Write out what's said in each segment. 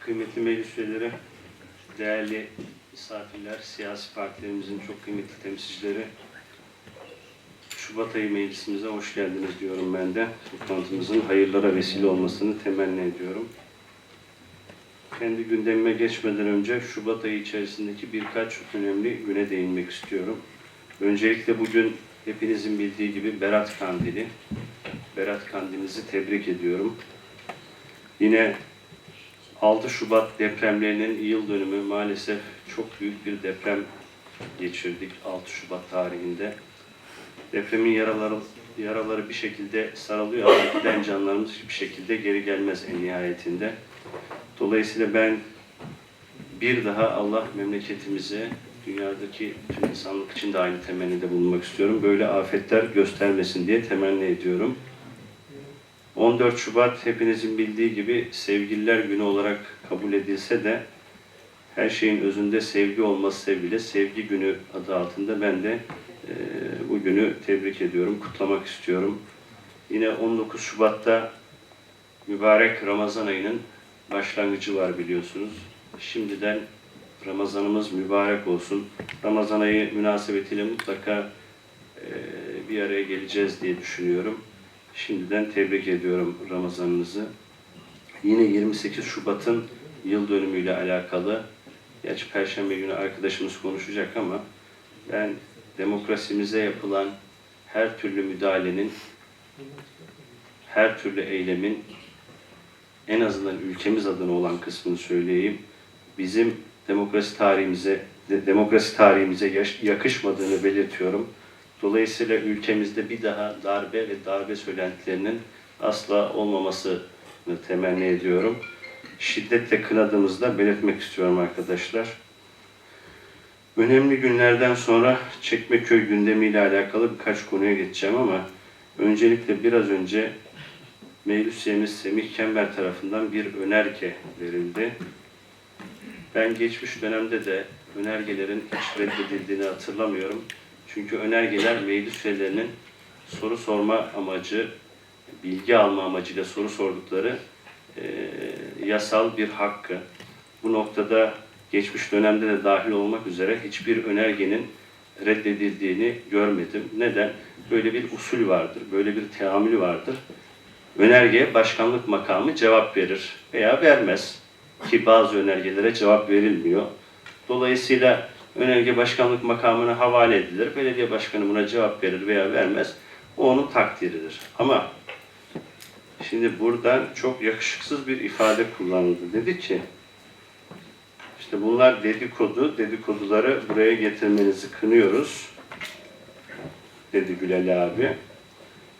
Kıymetli meclis üyeleri, değerli misafirler, siyasi partilerimizin çok kıymetli temsilcileri, Şubat ayı meclisimize hoş geldiniz diyorum ben de. Toplantımızın hayırlara vesile olmasını temenni ediyorum. Kendi gündemime geçmeden önce Şubat ayı içerisindeki birkaç önemli güne değinmek istiyorum. Öncelikle bugün hepinizin bildiği gibi Berat Kandili. Berat Kandilinizi tebrik ediyorum. Yine 6 Şubat depremlerinin yıl dönümü maalesef çok büyük bir deprem geçirdik 6 Şubat tarihinde. Depremin yaraları, yaraları bir şekilde sarılıyor ama giden canlarımız hiçbir şekilde geri gelmez en nihayetinde. Dolayısıyla ben bir daha Allah memleketimize, dünyadaki tüm insanlık için de aynı temennide bulunmak istiyorum. Böyle afetler göstermesin diye temenni ediyorum. 14 Şubat hepinizin bildiği gibi Sevgililer Günü olarak kabul edilse de her şeyin özünde sevgi olması sebebiyle Sevgi Günü adı altında ben de e, bu günü tebrik ediyorum, kutlamak istiyorum. Yine 19 Şubat'ta mübarek Ramazan ayının başlangıcı var biliyorsunuz. Şimdiden Ramazanımız mübarek olsun. Ramazan ayı münasebetiyle mutlaka e, bir araya geleceğiz diye düşünüyorum. Şimdiden tebrik ediyorum Ramazanınızı. Yine 28 Şubat'ın yıl dönümüyle alakalı, gerçi Perşembe günü arkadaşımız konuşacak ama ben demokrasimize yapılan her türlü müdahalenin, her türlü eylemin en azından ülkemiz adına olan kısmını söyleyeyim. Bizim demokrasi tarihimize de- demokrasi tarihimize yakışmadığını belirtiyorum. Dolayısıyla ülkemizde bir daha darbe ve darbe söylentilerinin asla olmamasını temenni ediyorum. Şiddetle kınadığımızı da belirtmek istiyorum arkadaşlar. Önemli günlerden sonra Çekmeköy gündemiyle alakalı birkaç konuya geçeceğim ama öncelikle biraz önce meclis Semih Kember tarafından bir önerge verildi. Ben geçmiş dönemde de önergelerin hiç reddedildiğini hatırlamıyorum. Çünkü önergeler meclis üyelerinin soru sorma amacı, bilgi alma amacıyla soru sordukları e, yasal bir hakkı. Bu noktada geçmiş dönemde de dahil olmak üzere hiçbir önergenin reddedildiğini görmedim. Neden? Böyle bir usul vardır, böyle bir teamülü vardır. Önergeye başkanlık makamı cevap verir veya vermez. Ki bazı önergelere cevap verilmiyor. Dolayısıyla önerge başkanlık makamına havale edilir. Belediye başkanı buna cevap verir veya vermez. O onun takdiridir. Ama şimdi buradan çok yakışıksız bir ifade kullanıldı. Dedi ki işte bunlar dedikodu, dedikoduları buraya getirmenizi kınıyoruz. Dedi Güleli abi.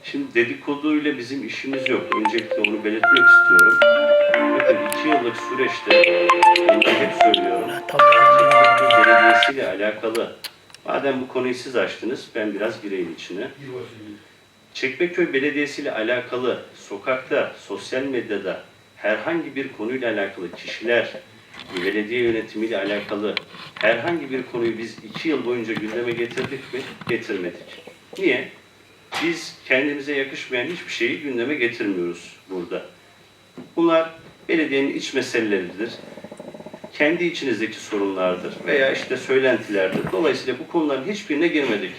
Şimdi dedikoduyla bizim işimiz yok. Öncelikle onu belirtmek istiyorum. Bakın iki yıllık süreçte ben hep söylüyorum. İle alakalı. Madem bu konuyu siz açtınız, ben biraz gireyim içine. Çekmeköy Belediyesi ile alakalı sokakta, sosyal medyada herhangi bir konuyla alakalı kişiler, belediye yönetimiyle alakalı herhangi bir konuyu biz iki yıl boyunca gündeme getirdik mi? Getirmedik. Niye? Biz kendimize yakışmayan hiçbir şeyi gündeme getirmiyoruz burada. Bunlar belediyenin iç meseleleridir. Kendi içinizdeki sorunlardır veya işte söylentilerdir. Dolayısıyla bu konuların hiçbirine girmedik.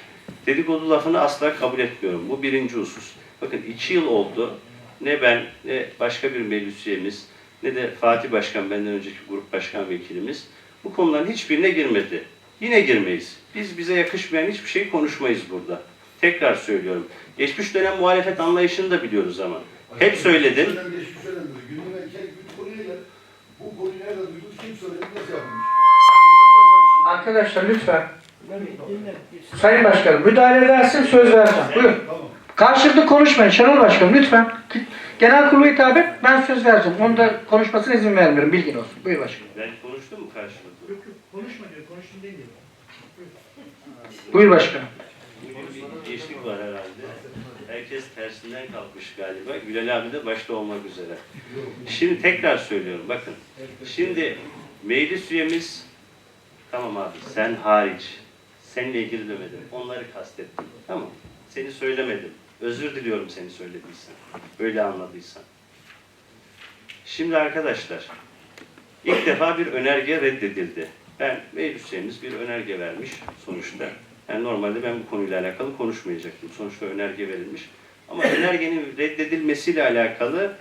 Dedikodu lafını asla kabul etmiyorum. Bu birinci husus. Bakın iki yıl oldu. Ne ben ne başka bir meclis üyemiz ne de Fatih Başkan benden önceki grup başkan vekilimiz bu konuların hiçbirine girmedi. Yine girmeyiz. Biz bize yakışmayan hiçbir şey konuşmayız burada. Tekrar söylüyorum. Geçmiş dönem muhalefet anlayışını da biliyoruz ama. Hep söyledim. Arkadaşlar lütfen. Sayın Başkanım müdahale edersin söz vereceğim. Buyurun. Tamam. Karşılıklı konuşmayın Şenol Başkanım lütfen. Genel kurulu hitap et ben söz vereceğim. Onu da konuşmasına izin vermiyorum bilgin olsun. Buyur başkanım. Ben konuştum mu karşılıklı? Yok yok konuşma diyor konuştun değil diyor. Buyur başkanım. Bugün bir geçlik var herhalde. Herkes tersinden kalkmış galiba. Gülel abi de başta olmak üzere. Şimdi tekrar söylüyorum bakın. Şimdi meclis üyemiz tamam abi sen hariç seninle ilgili demedim. Onları kastettim. Tamam. Seni söylemedim. Özür diliyorum seni söylediysen. Öyle anladıysan. Şimdi arkadaşlar İlk defa bir önerge reddedildi. Ben meclis üyemiz bir önerge vermiş sonuçta. Yani normalde ben bu konuyla alakalı konuşmayacaktım. Sonuçta önerge verilmiş. Ama önergenin reddedilmesiyle alakalı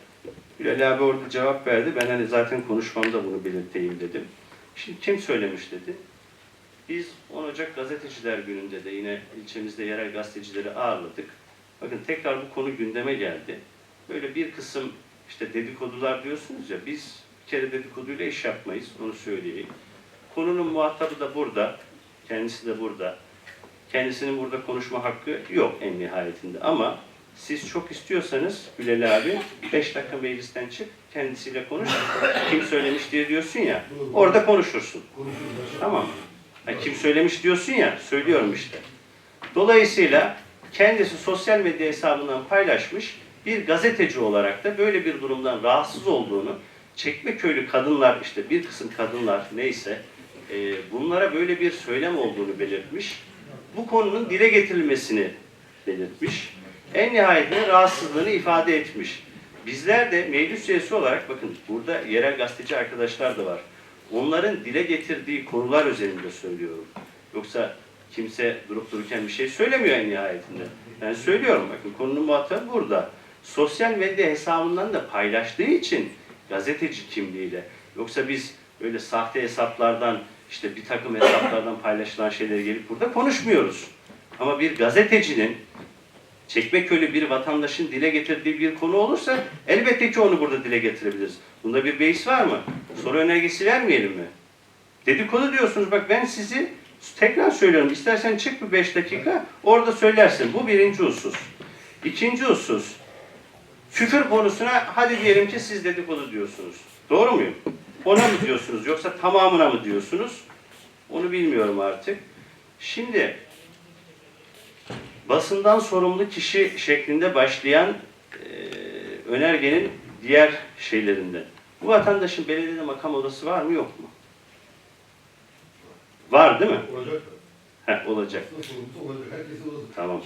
Bilal abi orada cevap verdi. Ben hani zaten konuşmamda bunu belirteyim dedim. Şimdi kim söylemiş dedi. Biz 10 Ocak Gazeteciler Günü'nde de yine ilçemizde yerel gazetecileri ağırladık. Bakın tekrar bu konu gündeme geldi. Böyle bir kısım işte dedikodular diyorsunuz ya biz bir kere dedikoduyla iş yapmayız onu söyleyeyim. Konunun muhatabı da burada. Kendisi de burada. Kendisinin burada konuşma hakkı yok en nihayetinde ama siz çok istiyorsanız Bilal abi 5 dakika meclisten çık kendisiyle konuş. Kim söylemiş diye diyorsun ya orada konuşursun. Tamam mı? Kim söylemiş diyorsun ya, söylüyorum işte. Dolayısıyla kendisi sosyal medya hesabından paylaşmış bir gazeteci olarak da böyle bir durumdan rahatsız olduğunu, Çekmeköylü kadınlar işte bir kısım kadınlar neyse e, bunlara böyle bir söylem olduğunu belirtmiş. Bu konunun dile getirilmesini belirtmiş. En nihayetinde rahatsızlığını ifade etmiş. Bizler de meclis üyesi olarak bakın burada yerel gazeteci arkadaşlar da var. Onların dile getirdiği konular üzerinde söylüyorum. Yoksa kimse durup dururken bir şey söylemiyor en nihayetinde. Ben söylüyorum bakın konunun muhatabı burada. Sosyal medya hesabından da paylaştığı için gazeteci kimliğiyle. Yoksa biz öyle sahte hesaplardan işte bir takım hesaplardan paylaşılan şeyleri gelip burada konuşmuyoruz. Ama bir gazetecinin Çekmeköy'lü bir vatandaşın dile getirdiği bir konu olursa elbette ki onu burada dile getirebiliriz. Bunda bir beis var mı? Soru önergesi vermeyelim mi? Dedikodu diyorsunuz. Bak ben sizi tekrar söylüyorum. İstersen çık bir beş dakika orada söylersin. Bu birinci husus. İkinci husus. Küfür konusuna hadi diyelim ki siz dedikodu diyorsunuz. Doğru muyum? Ona mı diyorsunuz yoksa tamamına mı diyorsunuz? Onu bilmiyorum artık. Şimdi basından sorumlu kişi şeklinde başlayan e, önergenin diğer şeylerinde. Bu vatandaşın belediyede makam odası var mı yok mu? Var değil mi? Olacak. Heh, olacak. Tamam.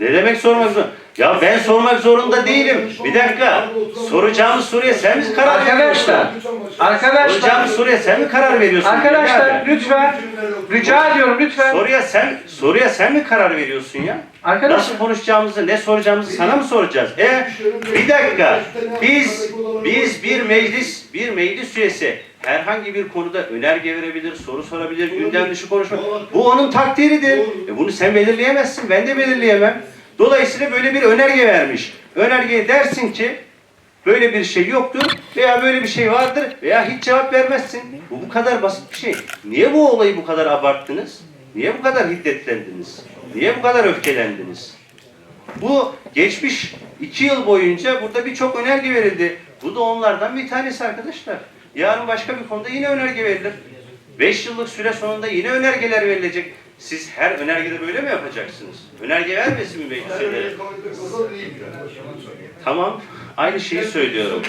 Ne demek sormak zorunda? Ya ben sormak zorunda değilim. Bir dakika. Soracağımız soruya sen mi karar veriyorsun? Arkadaşlar. Arkadaşlar, Soracağımız soruya sen mi karar veriyorsun? arkadaşlar lütfen rica ediyorum lütfen. Soruya sen soruya sen mi karar veriyorsun ya? Arkadaşlar Nasıl konuşacağımızı, ne soracağımızı sana mı soracağız? E bir dakika. Biz biz bir meclis bir meclis üyesi herhangi bir konuda önerge verebilir, soru sorabilir, gündem dışı konuşma. Bu onun takdiridir. E bunu sen belirleyemezsin, ben de belirleyemem. Dolayısıyla böyle bir önerge vermiş. Önergeye dersin ki böyle bir şey yoktur veya böyle bir şey vardır veya hiç cevap vermezsin. Bu bu kadar basit bir şey. Niye bu olayı bu kadar abarttınız? Niye bu kadar hiddetlendiniz? Niye bu kadar öfkelendiniz? Bu geçmiş iki yıl boyunca burada birçok önerge verildi. Bu da onlardan bir tanesi arkadaşlar. Yarın başka bir konuda yine önerge verilir. Beş yıllık süre sonunda yine önergeler verilecek. Siz her önergede böyle mi yapacaksınız? Önerge vermesin mi meclislere? Tamam, aynı şeyi söylüyorum.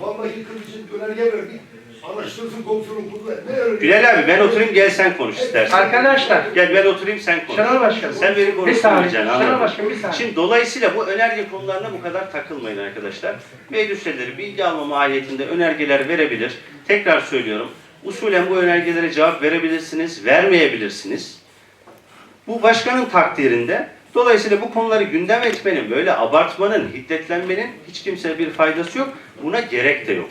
Vallahi için önerge verdik. Araştırsın komisyonun kurulu. Ne önerge? Bilal abi ben oturayım gel sen konuş istersen. arkadaşlar Gel ben oturayım sen konuş. Şenol Başkanım. Sen beni konuşturmayacaksın Şenol? Başkanım bir saniye. Şimdi dolayısıyla bu önerge konularına bu kadar takılmayın arkadaşlar. Meclis üyeleri bilgi alma mahiyetinde önergeler verebilir. Tekrar söylüyorum. Usulen bu önergelere cevap verebilirsiniz, vermeyebilirsiniz. Bu başkanın takdirinde. Dolayısıyla bu konuları gündem etmenin, böyle abartmanın, hiddetlenmenin hiç kimseye bir faydası yok. Buna gerek de yok.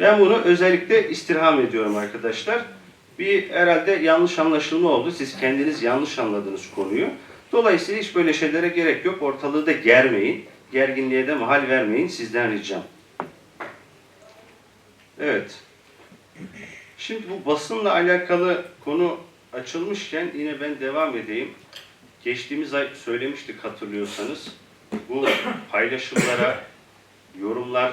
Ben bunu özellikle istirham ediyorum arkadaşlar. Bir herhalde yanlış anlaşılma oldu. Siz kendiniz yanlış anladınız konuyu. Dolayısıyla hiç böyle şeylere gerek yok. Ortalığı da germeyin. Gerginliğe de mahal vermeyin. Sizden ricam. Evet. Şimdi bu basınla alakalı konu açılmışken yine ben devam edeyim. Geçtiğimiz ay söylemiştik hatırlıyorsanız. Bu paylaşımlara, yorumlar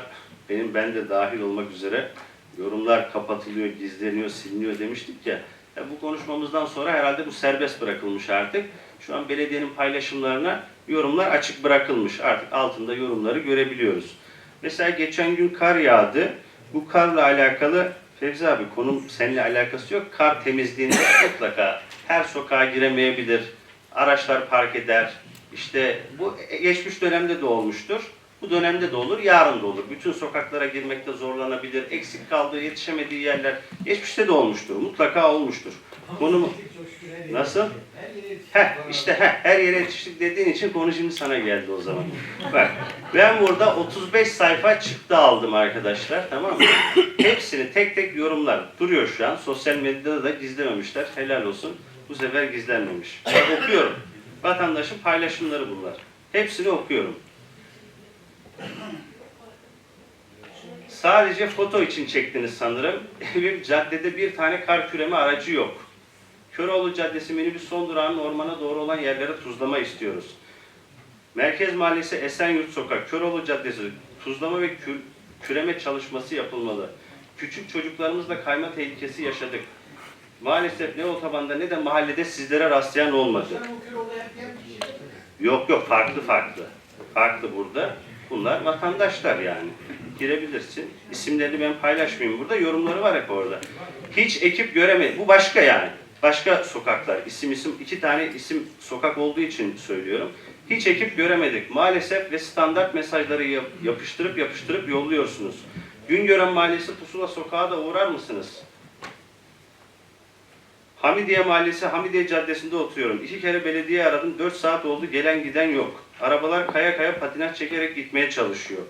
benim ben de dahil olmak üzere yorumlar kapatılıyor, gizleniyor, siliniyor demiştik ya. Ya bu konuşmamızdan sonra herhalde bu serbest bırakılmış artık. Şu an belediyenin paylaşımlarına yorumlar açık bırakılmış. Artık altında yorumları görebiliyoruz. Mesela geçen gün kar yağdı. Bu karla alakalı Fevzi abi konum seninle alakası yok. Kar temizliğinde mutlaka her sokağa giremeyebilir. Araçlar park eder. İşte bu geçmiş dönemde de olmuştur. Bu dönemde de olur, yarın da olur. Bütün sokaklara girmekte zorlanabilir, eksik kaldığı, yetişemediği yerler geçmişte de olmuştur, mutlaka olmuştur. Konumu nasıl? Heh, işte heh, her yere yetiştik dediğin için konu şimdi sana geldi o zaman. Bak, ben burada 35 sayfa çıktı aldım arkadaşlar, tamam mı? Hepsini tek tek yorumlar. Duruyor şu an. Sosyal medyada da gizlememişler. Helal olsun. Bu sefer gizlenmemiş. Bak okuyorum. Vatandaşın paylaşımları bunlar. Hepsini okuyorum. Sadece foto için çektiniz sanırım. Evim caddede bir tane kar küreme aracı yok. Köroğlu Caddesi minibüs son durağının ormana doğru olan yerlere tuzlama istiyoruz. Merkez Mahallesi Esenyurt Sokak, Köroğlu Caddesi tuzlama ve kür, küreme çalışması yapılmalı. Küçük çocuklarımızla kayma tehlikesi yaşadık. Maalesef ne otobanda ne de mahallede sizlere rastlayan olmadı. Yok yok farklı farklı. Farklı burada. Bunlar vatandaşlar yani. Girebilirsin. İsimlerini ben paylaşmayayım burada. Yorumları var hep orada. Hiç ekip göremedi. Bu başka yani. Başka sokaklar. İsim isim iki tane isim sokak olduğu için söylüyorum. Hiç ekip göremedik. Maalesef ve standart mesajları yap- yapıştırıp yapıştırıp yolluyorsunuz. Güngören Mahallesi Pusula Sokağa da uğrar mısınız? Hamidiye Mahallesi Hamidiye Caddesi'nde oturuyorum. İki kere belediye aradım. 4 saat oldu. Gelen giden yok. Arabalar kaya kaya patinaj çekerek gitmeye çalışıyor.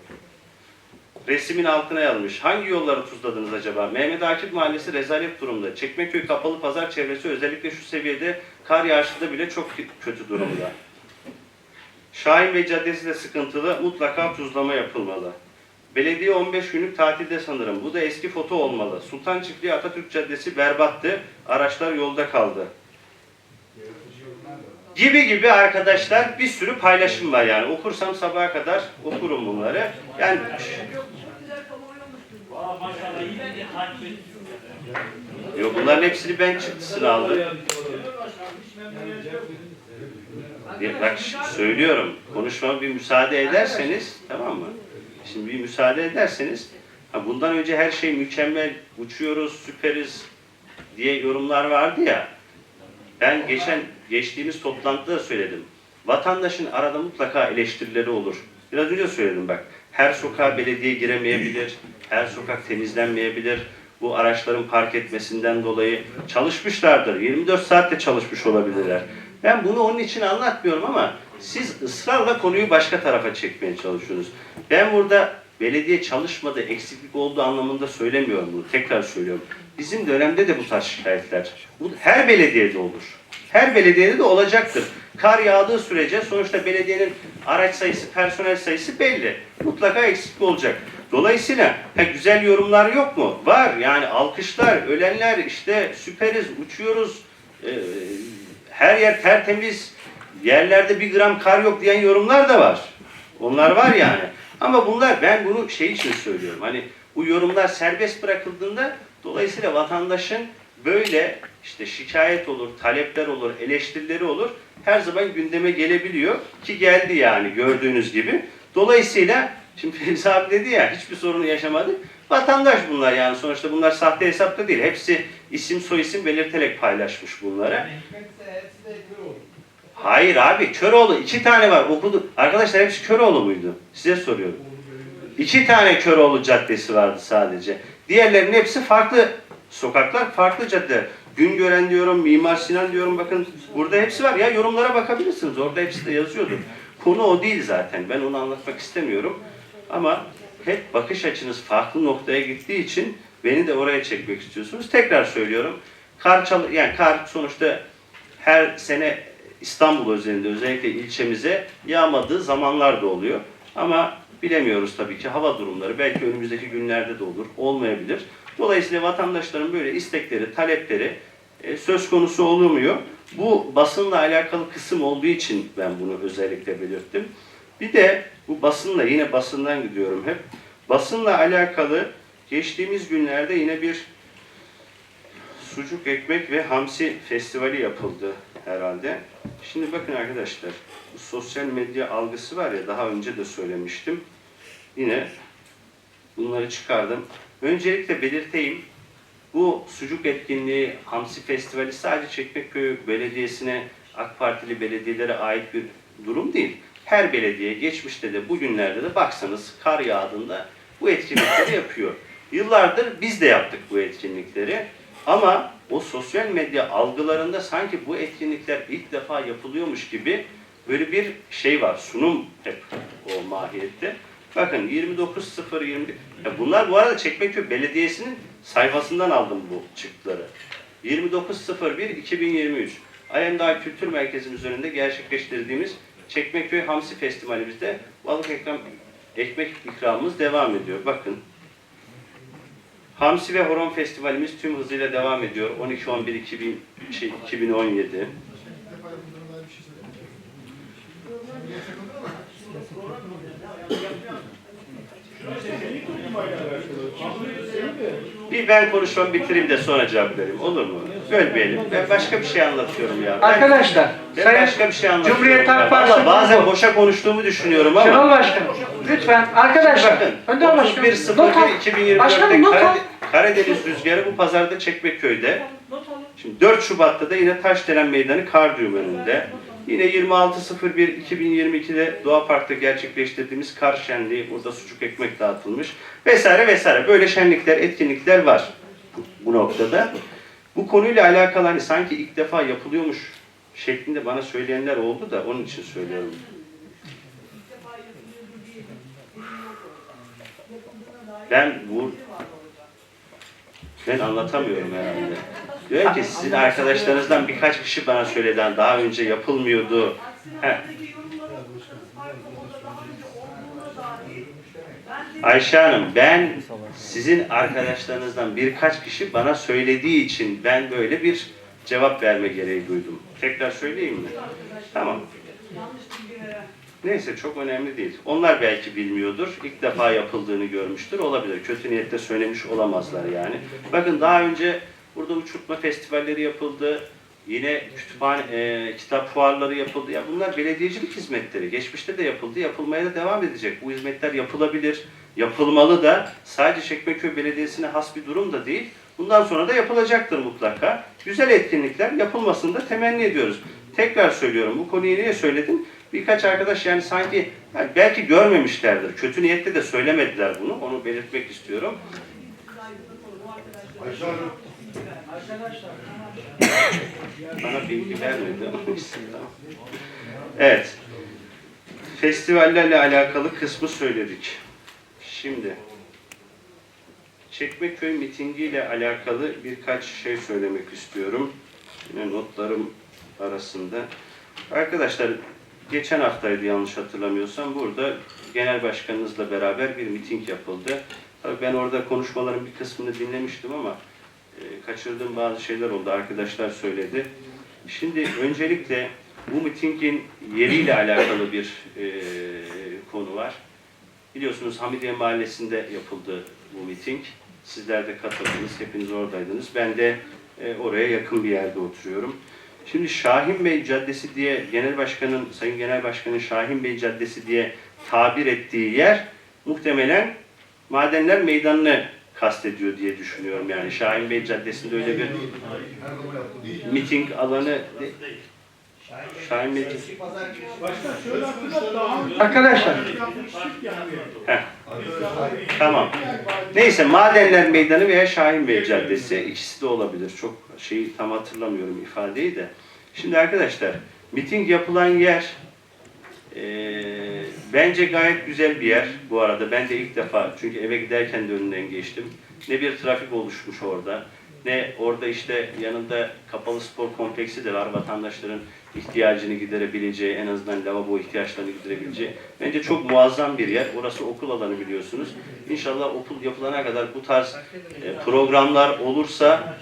Resmin altına yazmış. Hangi yolları tuzladınız acaba? Mehmet Akif Mahallesi rezalet durumda. Çekmeköy kapalı pazar çevresi özellikle şu seviyede kar yağışında bile çok kötü durumda. Şahin Bey Caddesi de sıkıntılı. Mutlaka tuzlama yapılmalı. Belediye 15 günlük tatilde sanırım. Bu da eski foto olmalı. Sultan Çiftliği Atatürk Caddesi berbattı. Araçlar yolda kaldı. Gibi gibi arkadaşlar bir sürü paylaşım var yani. Okursam sabaha kadar okurum bunları. Yani Yok bunların hepsini ben çıktısını aldım. Bir- Bak söylüyorum. Konuşmama bir müsaade ederseniz tamam mı? Şimdi bir müsaade ederseniz ha bundan önce her şey mükemmel, uçuyoruz, süperiz diye yorumlar vardı ya. Ben geçen geçtiğimiz toplantıda da söyledim. Vatandaşın arada mutlaka eleştirileri olur. Biraz önce söyledim bak. Her sokağa belediye giremeyebilir. Her sokak temizlenmeyebilir. Bu araçların park etmesinden dolayı çalışmışlardır. 24 saatte çalışmış olabilirler. Ben bunu onun için anlatmıyorum ama siz ısrarla konuyu başka tarafa çekmeye çalışıyorsunuz. Ben burada belediye çalışmadı, eksiklik olduğu anlamında söylemiyorum bunu. Tekrar söylüyorum. Bizim dönemde de bu tarz şikayetler. Bu her belediyede olur. Her belediyede de olacaktır. Kar yağdığı sürece sonuçta belediyenin araç sayısı, personel sayısı belli. Mutlaka eksiklik olacak. Dolayısıyla ha, güzel yorumlar yok mu? Var. Yani alkışlar, ölenler işte süperiz, uçuyoruz. Ee, her yer tertemiz. Yerlerde bir gram kar yok diyen yorumlar da var. Onlar var yani. Ama bunlar ben bunu şey için söylüyorum. Hani bu yorumlar serbest bırakıldığında dolayısıyla vatandaşın böyle işte şikayet olur, talepler olur, eleştirileri olur. Her zaman gündeme gelebiliyor ki geldi yani gördüğünüz gibi. Dolayısıyla şimdi Fevzi abi dedi ya hiçbir sorunu yaşamadı. Vatandaş bunlar yani sonuçta bunlar sahte hesapta değil. Hepsi isim soyisim belirterek paylaşmış bunları. Hayır abi Köroğlu iki tane var okudu. Arkadaşlar hepsi Köroğlu muydu? Size soruyorum. İki tane Köroğlu caddesi vardı sadece. Diğerlerinin hepsi farklı sokaklar, farklı cadde. Güngören diyorum, Mimar Sinan diyorum bakın burada hepsi var ya yorumlara bakabilirsiniz. Orada hepsi de yazıyordu. Konu o değil zaten. Ben onu anlatmak istemiyorum. Ama hep bakış açınız farklı noktaya gittiği için beni de oraya çekmek istiyorsunuz. Tekrar söylüyorum. Kar çal yani kar sonuçta her sene İstanbul özelinde özellikle ilçemize yağmadığı zamanlar da oluyor. Ama bilemiyoruz tabii ki hava durumları belki önümüzdeki günlerde de olur, olmayabilir. Dolayısıyla vatandaşların böyle istekleri, talepleri e, söz konusu olmuyor. Bu basınla alakalı kısım olduğu için ben bunu özellikle belirttim. Bir de bu basınla yine basından gidiyorum hep. Basınla alakalı geçtiğimiz günlerde yine bir sucuk ekmek ve hamsi festivali yapıldı herhalde. Şimdi bakın arkadaşlar, bu sosyal medya algısı var ya daha önce de söylemiştim. Yine bunları çıkardım. Öncelikle belirteyim. Bu sucuk etkinliği, hamsi festivali sadece Çekmeköy Belediyesi'ne, AK Partili belediyelere ait bir durum değil. Her belediye geçmişte de bugünlerde de baksanız kar yağdığında bu etkinlikleri yapıyor. Yıllardır biz de yaptık bu etkinlikleri. Ama o sosyal medya algılarında sanki bu etkinlikler ilk defa yapılıyormuş gibi böyle bir şey var. Sunum hep o mahiyette. Bakın 29.020 ya bunlar bu arada Çekmeköy Belediyesi'nin sayfasından aldım bu çıktıları. 29.01.2023 Alemdağ Kültür Merkezimiz önünde gerçekleştirdiğimiz Çekmeköy Hamsi Festivalimizde balık ekran, ekmek ikramımız devam ediyor. Bakın. Hamsi ve Horon Festivalimiz tüm hızıyla devam ediyor. 12-11-2017. Bir ben konuşmamı bitireyim de sonra cevap vereyim. Olur mu? Bölmeyelim. Ben başka bir şey anlatıyorum ya. Ben, Arkadaşlar, ben Sayın başka bir şey anlatıyorum. Cumhuriyet ya. Halk Partisi bazen boşa konuştuğumu düşünüyorum ama. Şenol Başkanım, lütfen arkadaşlar, Bakın, Önder Başkanım, not al. 31.01.2024'te Başkanım not al. Karade- Karadeniz rüzgarı bu pazarda Çekmeköy'de. Şimdi 4 Şubat'ta da yine Taşdelen Meydanı Kardiyum önünde. Yine 26.01.2022'de Doğa Park'ta gerçekleştirdiğimiz kar şenliği, burada sucuk ekmek dağıtılmış vesaire vesaire. Böyle şenlikler, etkinlikler var bu noktada. Bu konuyla alakalı hani sanki ilk defa yapılıyormuş şeklinde bana söyleyenler oldu da onun için söylüyorum. Ben bu ben anlatamıyorum herhalde. Diyor ki sizin arkadaşlarınızdan birkaç kişi bana söyledi "Hani daha önce yapılmıyordu. Heh. Ayşe Hanım ben sizin arkadaşlarınızdan birkaç kişi bana söylediği için ben böyle bir cevap verme gereği duydum. Tekrar söyleyeyim mi? Tamam. Neyse çok önemli değil. Onlar belki bilmiyordur. İlk defa yapıldığını görmüştür. Olabilir. Kötü niyetle söylemiş olamazlar yani. Bakın daha önce burada uçurtma festivalleri yapıldı. Yine kütüphane, e, kitap fuarları yapıldı. Ya bunlar belediyecilik hizmetleri. Geçmişte de yapıldı. Yapılmaya da devam edecek. Bu hizmetler yapılabilir. Yapılmalı da. Sadece Çekmeköy Belediyesi'ne has bir durum da değil. Bundan sonra da yapılacaktır mutlaka. Güzel etkinlikler yapılmasını da temenni ediyoruz. Tekrar söylüyorum. Bu konuyu niye söyledim? Birkaç arkadaş yani sanki yani belki görmemişlerdir. Kötü niyetle de söylemediler bunu. Onu belirtmek istiyorum. Ayşe Bana bilgi vermedi ama. Evet. Festivallerle alakalı kısmı söyledik. Şimdi Çekmeköy mitingiyle alakalı birkaç şey söylemek istiyorum. Yine notlarım arasında. Arkadaşlar geçen haftaydı yanlış hatırlamıyorsam burada genel başkanınızla beraber bir miting yapıldı. Tabii ben orada konuşmaların bir kısmını dinlemiştim ama kaçırdığım bazı şeyler oldu. Arkadaşlar söyledi. Şimdi öncelikle bu mitingin yeriyle alakalı bir e, konu var. Biliyorsunuz Hamidiye Mahallesi'nde yapıldı bu miting. Sizler de katıldınız, hepiniz oradaydınız. Ben de e, oraya yakın bir yerde oturuyorum. Şimdi Şahin Bey Caddesi diye Genel Başkanın, Sayın Genel Başkanın Şahin Bey Caddesi diye tabir ettiği yer muhtemelen Madenler Meydanı'nı kastediyor diye düşünüyorum. Yani Şahin Bey Caddesi'nde öyle bir miting alanı Şahin Bey Arkadaşlar, Heh, tamam. Neyse Madenler Meydanı veya Şahin Bey Caddesi ikisi de olabilir. Çok şeyi tam hatırlamıyorum ifadeyi de. Şimdi arkadaşlar miting yapılan yer eee, bence gayet güzel bir yer bu arada. Ben de ilk defa çünkü eve giderken de önünden geçtim. Ne bir trafik oluşmuş orada. Ne orada işte yanında kapalı spor kompleksi de var. Vatandaşların ihtiyacını giderebileceği, en azından lavabo ihtiyaçlarını giderebileceği. Bence çok muazzam bir yer. Orası okul alanı biliyorsunuz. İnşallah okul yapılana kadar bu tarz e, programlar olursa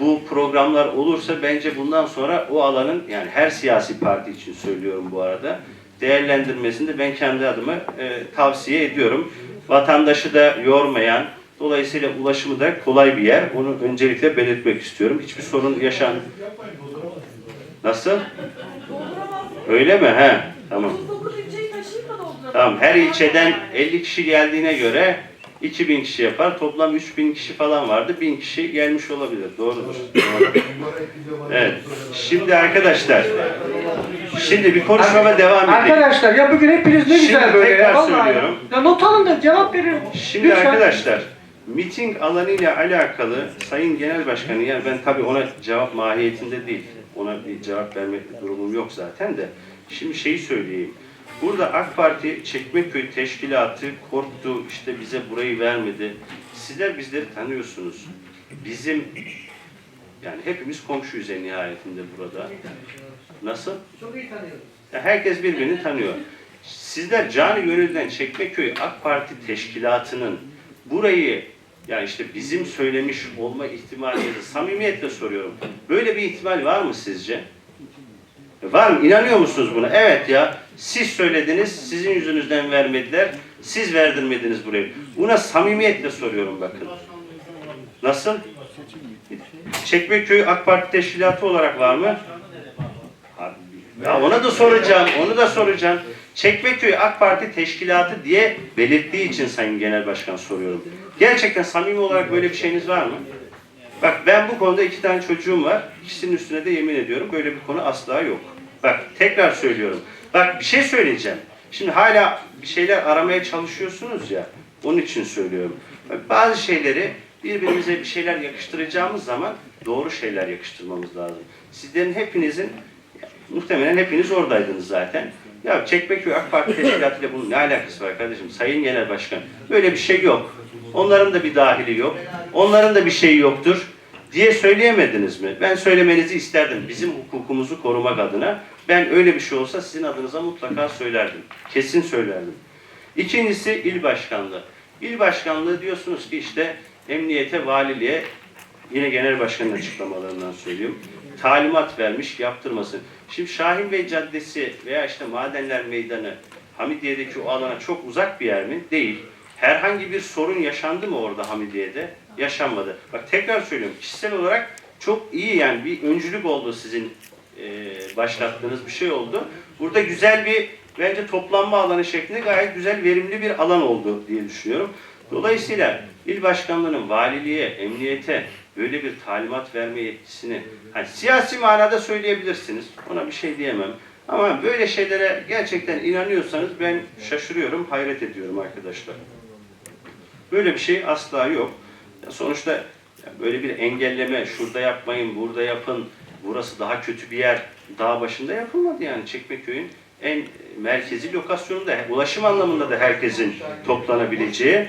bu programlar olursa bence bundan sonra o alanın yani her siyasi parti için söylüyorum bu arada değerlendirmesini de ben kendi adıma e, tavsiye ediyorum. Vatandaşı da yormayan, dolayısıyla ulaşımı da kolay bir yer. Onu öncelikle belirtmek istiyorum. Hiçbir sorun yaşan... Nasıl? Öyle mi? He, tamam. 39 ilçeyi taşıyıp da dolduramıyor. Tamam, her ilçeden 50 kişi geldiğine göre 2000 kişi yapar. Toplam 3000 kişi falan vardı. 1000 kişi gelmiş olabilir. Doğrudur. Evet. Şimdi arkadaşlar, şimdi bir konuşmama devam edeyim. Arkadaşlar ya bugün hepiniz ne Şimdi güzel böyle tekrar ya. Vallahi söylüyorum. Ya not alın da cevap verin. Şimdi Lütfen. arkadaşlar, miting alanı ile alakalı Sayın Genel Başkanı, yani ben tabii ona cevap mahiyetinde değil, ona bir cevap vermek durumum yok zaten de. Şimdi şeyi söyleyeyim. Burada AK Parti Çekmeköy Teşkilatı korktu, işte bize burayı vermedi. Sizler bizleri tanıyorsunuz. Bizim, yani hepimiz komşuyuz en nihayetinde burada. Nasıl? Çok iyi tanıyorum. Ya Herkes birbirini tanıyor. Sizler cani gönülden Çekmeköy AK Parti Teşkilatı'nın burayı yani işte bizim söylemiş olma ihtimalini samimiyetle soruyorum. Böyle bir ihtimal var mı sizce? Var mı? İnanıyor musunuz buna? Evet ya. Siz söylediniz, sizin yüzünüzden vermediler. Siz verdirmediniz burayı. Buna samimiyetle soruyorum bakın. Nasıl? Çekmeköy AK Parti Teşkilatı olarak var mı? Ya ona da soracağım, onu da soracağım. Çekmeköy AK Parti Teşkilatı diye belirttiği için Sayın Genel Başkan soruyorum. Gerçekten samimi olarak böyle bir şeyiniz var mı? Bak ben bu konuda iki tane çocuğum var. İkisinin üstüne de yemin ediyorum böyle bir konu asla yok. Bak tekrar söylüyorum. Bak bir şey söyleyeceğim. Şimdi hala bir şeyler aramaya çalışıyorsunuz ya. Onun için söylüyorum. Bak, bazı şeyleri birbirimize bir şeyler yakıştıracağımız zaman doğru şeyler yakıştırmamız lazım. Sizlerin hepinizin muhtemelen hepiniz oradaydınız zaten. Ya Çekmeköy AK Parti Teşkilatı ile bunun ne alakası var kardeşim? Sayın Genel Başkan. Böyle bir şey yok. Onların da bir dahili yok. Onların da bir şeyi yoktur diye söyleyemediniz mi? Ben söylemenizi isterdim. Bizim hukukumuzu korumak adına. Ben öyle bir şey olsa sizin adınıza mutlaka söylerdim. Kesin söylerdim. İkincisi il başkanlığı. İl başkanlığı diyorsunuz ki işte emniyete, valiliğe yine genel başkanın açıklamalarından söylüyorum. Talimat vermiş yaptırmasın. Şimdi Şahin Bey Caddesi veya işte Madenler Meydanı Hamidiye'deki o alana çok uzak bir yer mi? Değil. Herhangi bir sorun yaşandı mı orada Hamidiye'de? Yaşanmadı. Bak tekrar söylüyorum. Kişisel olarak çok iyi yani bir öncülük oldu sizin e, başlattığınız bir şey oldu. Burada güzel bir bence toplanma alanı şeklinde gayet güzel verimli bir alan oldu diye düşünüyorum. Dolayısıyla il başkanlığının valiliğe, emniyete böyle bir talimat verme yetkisini hani siyasi manada söyleyebilirsiniz. Ona bir şey diyemem. Ama böyle şeylere gerçekten inanıyorsanız ben şaşırıyorum, hayret ediyorum arkadaşlar. Böyle bir şey asla yok. Sonuçta böyle bir engelleme, şurada yapmayın, burada yapın, burası daha kötü bir yer, dağ başında yapılmadı yani Çekmeköy'ün en merkezi lokasyonunda, ulaşım anlamında da herkesin toplanabileceği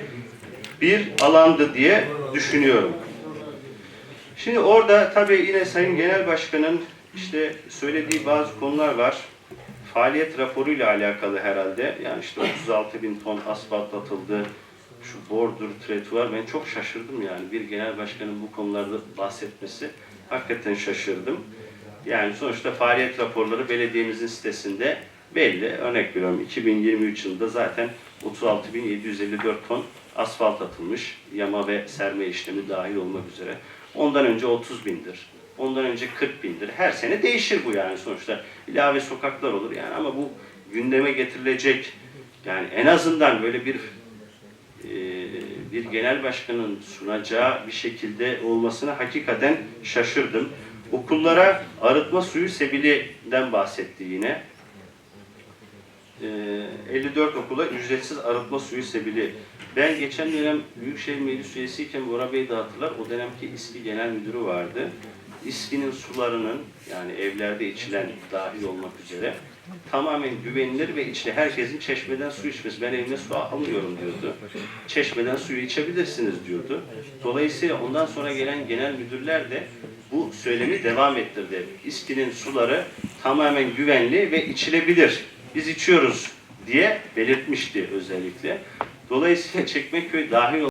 bir alandı diye düşünüyorum. Şimdi orada tabii yine Sayın Genel Başkan'ın işte söylediği bazı konular var. Faaliyet raporuyla alakalı herhalde. Yani işte 36 bin ton asfalt atıldı. Şu bordur, tretuar ben çok şaşırdım yani. Bir genel başkanın bu konularda bahsetmesi hakikaten şaşırdım. Yani sonuçta faaliyet raporları belediyemizin sitesinde belli. Örnek veriyorum 2023 yılında zaten 36.754 ton asfalt atılmış. Yama ve serme işlemi dahil olmak üzere. Ondan önce 30 bindir. Ondan önce 40 bindir. Her sene değişir bu yani sonuçta. İlave sokaklar olur yani ama bu gündeme getirilecek yani en azından böyle bir e, bir genel başkanın sunacağı bir şekilde olmasına hakikaten şaşırdım. Okullara arıtma suyu sebilinden bahsetti yine. E, 54 okula ücretsiz arıtma suyu sebili. Ben geçen dönem Büyükşehir Meclis üyesiyken Bora Bey de hatırlar. O dönemki İSKİ Genel Müdürü vardı. İSKİ'nin sularının yani evlerde içilen dahil olmak üzere tamamen güvenilir ve içli herkesin çeşmeden su içmesi. Ben evime su almıyorum diyordu. Çeşmeden suyu içebilirsiniz diyordu. Dolayısıyla ondan sonra gelen genel müdürler de bu söylemi devam ettirdi. İSKİ'nin suları tamamen güvenli ve içilebilir. Biz içiyoruz diye belirtmişti özellikle. Dolayısıyla Çekmeköy dahil